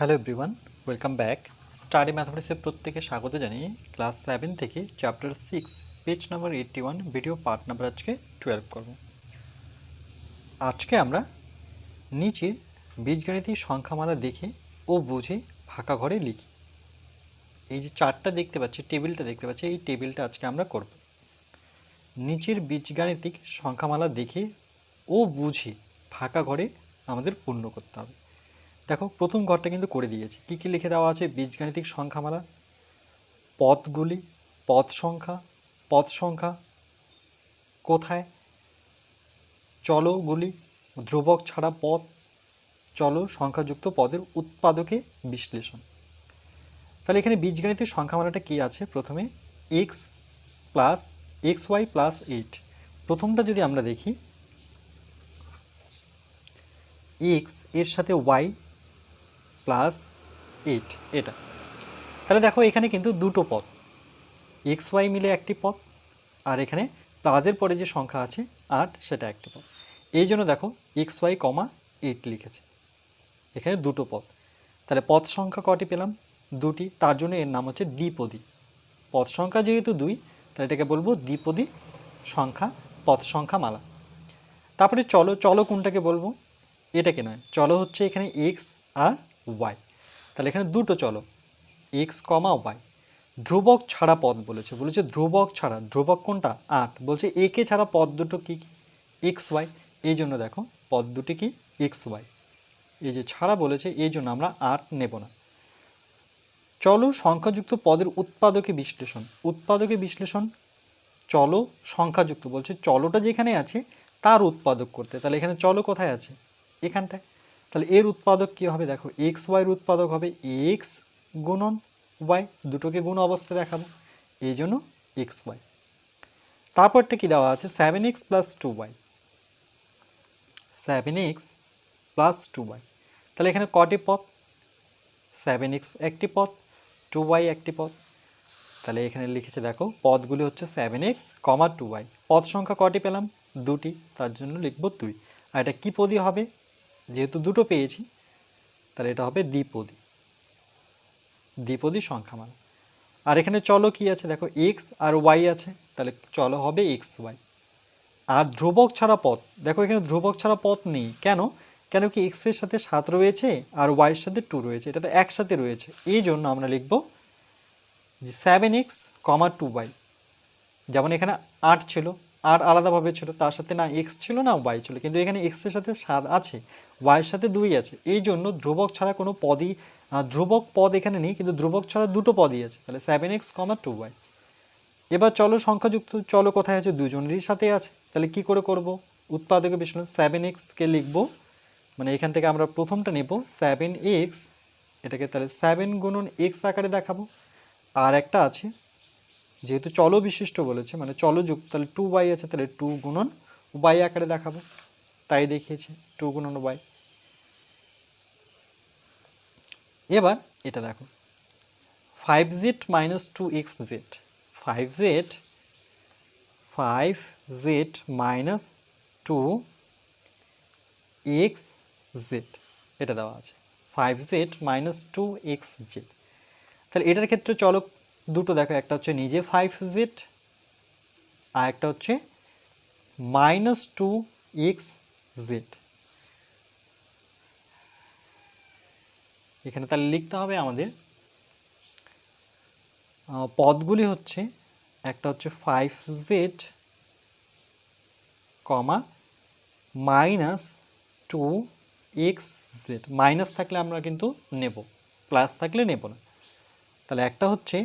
Hello everyone welcome back study ম্যাথমেটিক্সের প্রত্যেকে স্বাগত জানিয়ে ক্লাস সেভেন থেকে chapter six page number eighty one video part number আজকে twelve করব। আজকে আমরা নিচের বীজগণিতিক সংখ্যামালা দেখে ও বুঝে ফাঁকা ঘরে লিখি। এই যে চারটা দেখতে পাচ্ছি, টেবিলটা দেখতে পাচ্ছি, এই টেবিলটা আজকে আমরা করব। নিচের বীজগাণিতিক সংখ্যামালা দেখে ও বুঝে ফাঁকা ঘরে আমাদের পূর্ণ করতে হবে। দেখো, প্রথম ঘরটা কিন্তু করে দিয়েছি। কী কী লিখে দেওয়া আছে? বীজগাণিতিক সংখ্যামালা, পদগুলি, পদ সংখ্যা পদ সংখ্যা, কোথায়? চলগুলি, ধ্রুবক ছাড়া পদ, চল সংখ্যাযুক্ত পদের উৎপাদকে বিশ্লেষণ। তাহলে এখানে বীজগণিতের সংখ্যামালাটা কী আছে? প্রথমে x plus x y plus eight প্রথমটা যদি আমরা দেখি এক্সের সাথে ওয়াই প্লাস এইট এটা। তাহলে দেখো এখানে কিন্তু দুটো পদ। এক্স ওয়াই মিলে একটি পদ, আর এখানে প্লাসের পরে যে সংখ্যা আছে আট, সেটা একটি পদ। এই জন্য দেখো এক্স ওয়াই কমা এইট লিখেছে। এখানে দুটো পদ। তাহলে পদ সংখ্যা কটি পেলাম? দুটি। তার জন্য এর নাম হচ্ছে দ্বিপদী। পদ সংখ্যা যেহেতু দুই, তাহলে এটাকে বলব দ্বিপদী সংখ্যা, পদ সংখ্যা মালা। তারপরে চলো চলো কোনটাকে বলব? এটাকে নয়। চলো হচ্ছে এখানে এক্স আর ওয়াই তাহলে এখানে দুটো চলো। এক্স কমা ওয়াই ধ্রুবক ছাড়া পদ বলেছে। বলেছে ধ্রুবক ছাড়া। ধ্রুবক কোনটা? আট। বলছে একে ছাড়া পদ দুটো কী কী? এক্স ওয়াই এই জন্য দেখো, পদ দুটি কি? এক্স ওয়াই এই যে ছাড়া বলেছে, এই জন্য আমরা আট নেব না। চলো সংখ্যাযুক্ত পদের উৎপাদকে বিশ্লেষণ। উৎপাদকে বিশ্লেষণ। চলো সংখ্যাযুক্ত। বলছে চলোটা যেখানে আছে, তার উৎপাদক করতে। তাহলে এখানে চলো কোথায় আছে? এখানটায়। তাহলে এর উৎপাদক কী হবে? দেখো এক্স ওয়াইয়ের উৎপাদক হবে এক্স গুণন ওয়াই দুটোকে গুণ অবস্থায় দেখাবো। এই জন্য এক্স ওয়াই তারপরটা কী দেওয়া আছে? Seven x plus two y seven x plus two y তাহলে এখানে কটি পথ সেভেন এক্স একটি পথ টু ওয়াই একটি পথ তাহলে এখানে লিখেছে, দেখো, পদগুলি হচ্ছে seven x comma two y পদ সংখ্যা কটি পেলাম? দুটি। তার জন্য লিখব দুই। আর এটা কী পদই হবে? যেহেতু দুটো পেয়েছি, তাহলে এটা হবে দ্বিপদী। দ্বিপদী সংখ্যামালা। আর এখানে চলো কি আছে? দেখো এক্স আর ওয়াই আছে, তাহলে চলো হবে এক্স ওয়াই আর ধ্রুবক ছাড়া পথ, দেখো এখানে ধ্রুবক ছাড়া পথ নেই। কেন? কেন কি এক্সের সাথে সাত রয়েছে আর ওয়াইয়ের সাথে টু রয়েছে? এটা তো একসাথে রয়েছে। এই জন্য আমরা লিখব যে seven x comma two y যেমন এখানে আট ছিল আর আলাদাভাবে ছিল, তার সাথে না এক্স ছিল না ওয়াই ছিল, কিন্তু এখানে এক্সের সাথে সাত আছে ওয়াইয়ের সাথে দুই আছে। এই জন্য ধ্রুবক ছাড়া কোনো পদই ধ্রুবক পদ এখানে নেই, কিন্তু ধ্রুবক ছাড়া দুটো পদই আছে। তাহলে seven x comma two y এবার চলো সংখ্যাযুক্ত, চলো কোথায় আছে? দুজনেরই সাথে আছে। তাহলে কি করে করব? উৎপাদকে বিশ্লেষণ সেভেন এক্সকে লিখব। মানে এখান থেকে আমরা প্রথমটা নেব সেভেন এক্স এটাকে তাহলে সেভেন গুণন এক্স আকারে দেখাবো। আর একটা আছে যেহেতু চলো বিশিষ্ট বলেছে মানে চলো যুক্ত, তাহলে টু ওয়াই আছে, তাহলে টু গুণন ওয়াই আকারে দেখাবো। তাই দেখিয়েছে টু গুণন ওয়াই এবার এটা দেখো five z minus two x z five z five z minus two x z এটা দেওয়া আছে five z minus two x z তাহলে এটার ক্ষেত্রে চলো দুটো দেখো, একটা হচ্ছে নিজে ফাইভ জেড আর একটা হচ্ছে মাইনাস টু এক্স জেড এখানে তাহলে লিখতে হবে আমাদের পদগুলি হচ্ছে একটা হচ্ছে five z comma minus two x z minus থাকলে আমরা কিন্তু নেব প্লাস থাকলে নেব না। তাহলে একটা হচ্ছে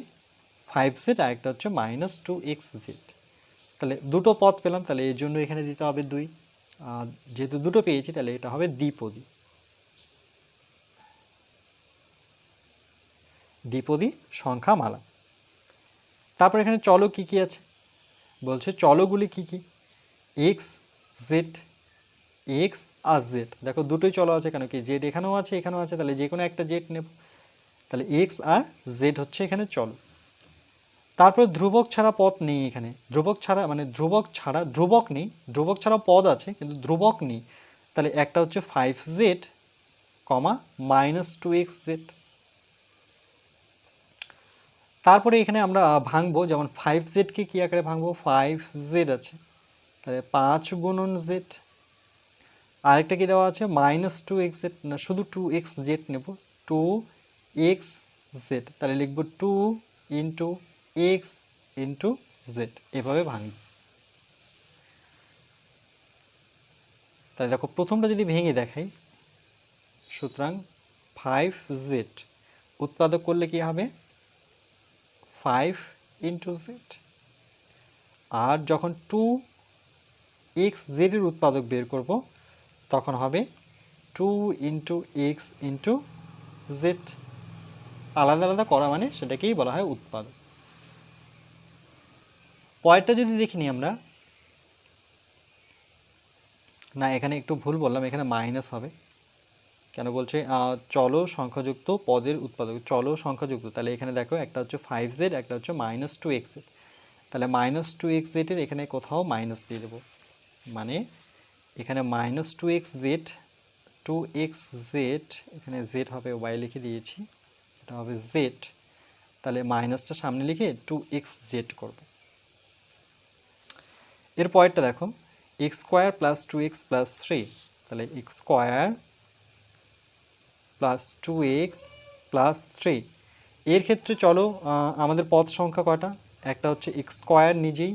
ফাইভ জেড আর একটা হচ্ছে মাইনাস টু এক্স জেড তাহলে দুটো পদ পেলাম, তাহলে এর জন্য এখানে দিতে হবে দুই। আর যেহেতু দুটো পেয়েছি, তাহলে এটা হবে দ্বিপদী। দ্বিপদী সংখ্যা মালা তারপর এখানে চলো কি কি আছে? বলছে চলগুলি কি কি? এক্স জেড এক্স আর জেড দেখো দুটোই চলো আছে কেন কি? জেড এখানেও আছে এখানেও আছে, তাহলে যে কোনো একটা জেড নেব। তাহলে এক্স আর জেড হচ্ছে এখানে চলো। তারপর ধ্রুবক ছাড়া পদ নেই এখানে। ধ্রুবক ছাড়া মানে ধ্রুবক ছাড়া, ধ্রুবক নেই। ধ্রুবক ছাড়া পদ আছে, কিন্তু ধ্রুবক নেই। তাহলে একটা হচ্ছে five z comma minus two x z তারপরে এখানে আমরা ভাঙবো, যেমন ফাইভ জেডকে কী আকারে ভাঙবো? ফাইভ জেড আছে। তাহলে পাঁচ গুণন জেড আরেকটা কি দেওয়া আছে? মাইনাস টু এক্স জেড না, শুধু টু এক্স জেড নেব। টু এক্স জেড তাহলে লিখব two into x into z এভাবে ভাঙব তাহলে দেখো, প্রথমটা যদি ভেঙে দেখাই, সুতরাং ফাইভ জেড উৎপাদক করলে কি হবে? ফাইভ ইন্টু জেড আর যখন টু এক্স জেডের উৎপাদক বের করব, তখন হবে two into x into z আলাদা আলাদা করা মানে সেটাকেই বলা হয় উৎপাদক। পয়েরটা যদি দেখি দেখিনি আমরা, না, এখানে একটু ভুল বললাম, এখানে মাইনাস হবে। কেন বলছে চলো সংখ্যাযুক্ত পদের উৎপাদক, চলো সংখ্যাযুক্ত, তাহলে এখানে দেখো একটা হচ্ছে ফাইভ জেড একটা হচ্ছে মাইনাস টু এক্স জেড তাহলে মাইনাস টু এক্স জেডের এখানে কোথাও মাইনাস দিয়ে দেবো। মানে এখানে minus two x z two x z এখানে জেড হবে ওয়াই লিখে দিয়েছি, এটা হবে জেড তাহলে মাইনাসটা সামনে লিখে টু এক্স জেড করব। এর পরেরটা দেখো x square plus two x plus three তাহলে x square plus two x plus three এর ক্ষেত্রে চলো আমাদের পদ সংখ্যা কটা একটা হচ্ছে এক্স স্কোয়ার নিজেই,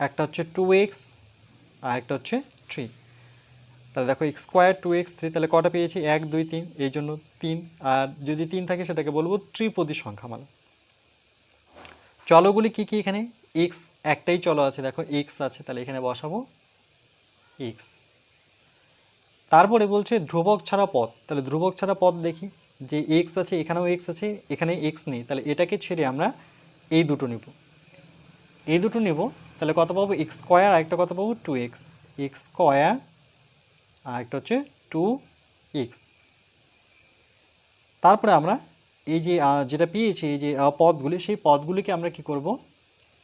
একটা হচ্ছে টু এক্স আর একটা হচ্ছে থ্রি তাহলে দেখো x square two x three তাহলে কটা পেয়েছি? এক, দুই, তিন, এই জন্য তিন। আর যদি তিন থাকে, সেটাকে বলব ত্রিপদী সংখ্যামালা। চলগুলি কি কি এখানে? এক্স একটাই চলো আছে, দেখো এক্স আছে, তাহলে এখানে বসাবো এক্স তারপরে বলছে ধ্রুবক ছাড়া পদ তাহলে ধ্রুবক ছাড়া পদ দেখি, যে এক্স আছে, এখানেও এক্স আছে, এখানে এক্স নেই, তাহলে এটাকে ছেড়ে আমরা এই দুটো নিব। এই দুটো নেব, তাহলে কত পাবো? এক্স স্কোয়ার আরেকটা কত পাবো? টু এক্স এক্স স্কোয়ার আর একটা হচ্ছে টু এক্স তারপরে আমরা এই যে যেটা পেয়েছি, এই যে পদগুলি, সেই পদগুলিকে আমরা কি করব?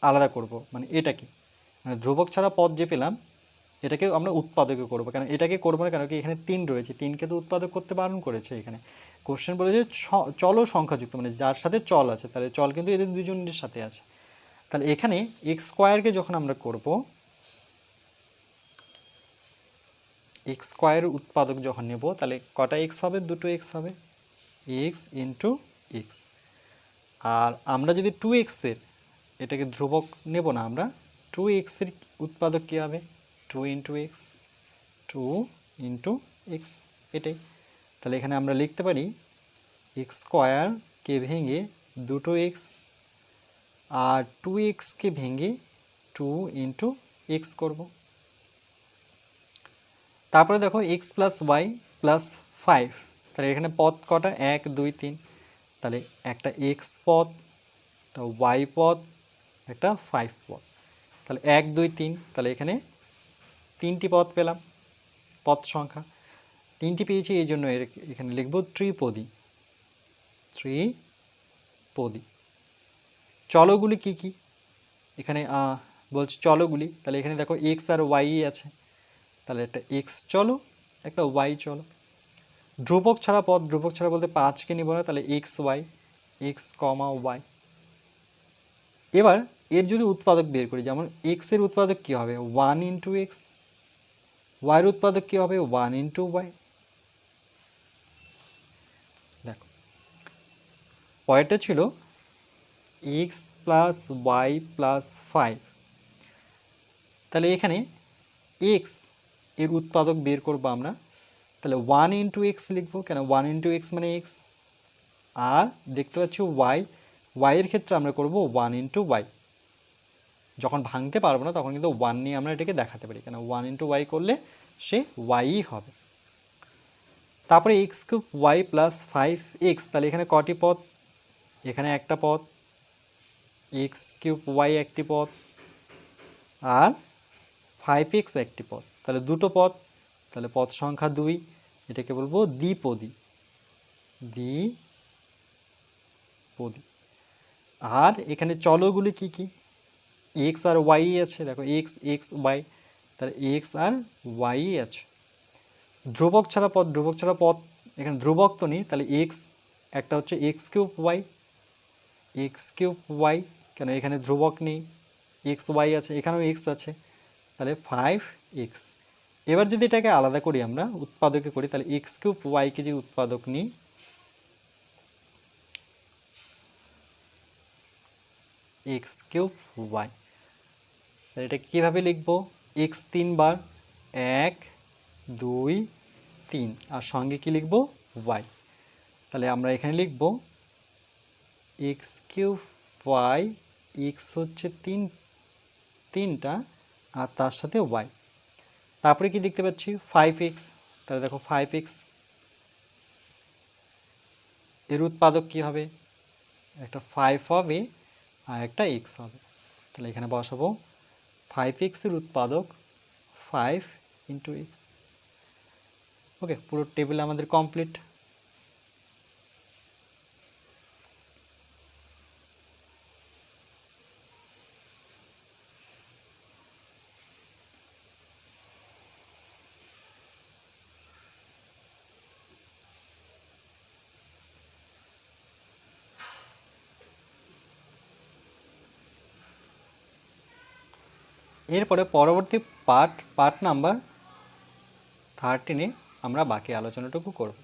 আলাদা করব। মানে এটাকে। মানে ধ্রুবক ছাড়া পদ যে পেলাম এটাকে আমরা উৎপাদকে করব। কেন এটাকে করব না কেন? কি এখানে তিন রয়েছে। তিনকে তো উৎপাদক করতে বারণ করেছে এখানে। কোশ্চেন বলেছে ছ- চলো সংখ্যাযুক্ত মানে যার সাথে চল আছে, তাহলে চল কিন্তু এদের দুজনের সাথে আছে। তাহলে এখানে এক্স স্কোয়ারকে যখন আমরা করব এক্স স্কোয়ার উৎপাদক যখন নেব, তাহলে কটা এক্স হবে? দুটো এক্স হবে। এক্স ইন্টু এক্স আর আমরা যদি টু এক্সের এটাকে ধ্রুবক নেব না আমরা। টু এক্সের উৎপাদক কী হবে? Two into x two into x এটাই। তাহলে এখানে আমরা লিখতে পারি এক্স স্কোয়ারকে ভেঙে দুটো এক্স আর টু এক্সকে ভেঙে টু ইন্টু এক্স করব। তারপরে দেখো x plus y plus five তাহলে এখানে পথ কটা? এক, দুই, তিন। তাহলে একটা এক্স পথ ওয়াই পদ একটা ফাইভ পদ। তাহলে এক, দুই, তিন, তাহলে এখানে তিনটি পদ পেলাম, পদ সংখ্যা। তিনটি পেয়েছি, এই জন্য এখানে লিখব ত্রিপদী। ত্রিপদী। চলগুলি কি কি? এখানে বলছি চলগুলি। তাহলে এখানে দেখো এক্স আর ওয়াই আছে। তাহলে একটা এক্স চলো, একটা ওয়াই চলো। ধ্রুবক ছাড়া পদ, ধ্রুবক ছাড়া বলতে পাঁচকে নিব না, তাহলে x y x comma y এবার এর যদি উৎপাদক বের করি, যেমন এক্সের উৎপাদক কী হবে? ওয়ান ইন্টু এক্স ওয়াইয়ের উৎপাদক কী হবে? ওয়ান ইন্টু ওয়াই দেখো, পরেরটা ছিল x plus y plus five তাহলে এখানে এক্সের উৎপাদক বের করব আমরা। তাহলে ওয়ান ইন্টু এক্স লিখব। কেন? ওয়ান ইন্টু এক্স মানে এক্স আর দেখতে পাচ্ছি ওয়াই ওয়াইয়ের ক্ষেত্রে আমরা করব ওয়ান ইন্টু ওয়াই যখন ভাঙতে পারব না, তখন কিন্তু ওয়ান নিয়ে আমরা এটাকে দেখাতে পারি। কেন? ওয়ান ইন্টু ওয়াই করলে সে ওয়াইই হবে। তারপরে x cube y plus five x তাহলে এখানে কটি পদ? এখানে একটা পদ এক্স কিউব ওয়াই একটি পদ, আর ফাইভ এক্স একটি পদ। তাহলে দুটো পদ, তাহলে পদ সংখ্যা দুই, এটাকে বলব দ্বিপদী। দ্বিপদী। আর এখানে চলগুলি কি কি? এক্স আর ওয়াই আছে, দেখো এক্স এক্স ওয়াই তাহলে এক্স আর ওয়াই আছে। ধ্রুবক ছাড়া পদ, ধ্রুবক ছাড়া পদ, এখানে ধ্রুবক তো নেই, তাহলে এক্স একটা হচ্ছে x cube y x cube y কেন এখানে ধ্রুবক নেই এক্স ওয়াই আছে, এখানেও এক্স আছে, তাহলে ফাইভ এক্স এবার যদি এটাকে আলাদা করি আমরা, উৎপাদকে করি, তাহলে এক্স কিউব ওয়াইকে যদি উৎপাদক নিই এক্স কিউব ওয়াই। তাহলে এটা কীভাবে লিখব? এক্স তিনবার এক, দুই, তিন। আর সঙ্গে কি লিখব? ওয়াই। তাহলে আমরা এখানে লিখব, এক্স কিউব ওয়াই, এক্স হচ্ছে তিন, তিনটা, আর তার সাথে ওয়াই। তারপরে কি দেখতে পাচ্ছি? Five x. তাহলে দেখো ফাইভ এক্স। এর উৎপাদক কী হবে? একটা ফাইভ হবে আর একটা এক্স হবে। তাহলে এখানে বসাবো। ফাইভ এক্সের উৎপাদক ফাইভ ইন্টু এক্স ওকে পুরো টেবিল আমাদের কমপ্লিট এরপরে পরবর্তী পার্ট পার্ট নাম্বার থার্টিনে আমরা বাকি আলোচনাটুকু করব।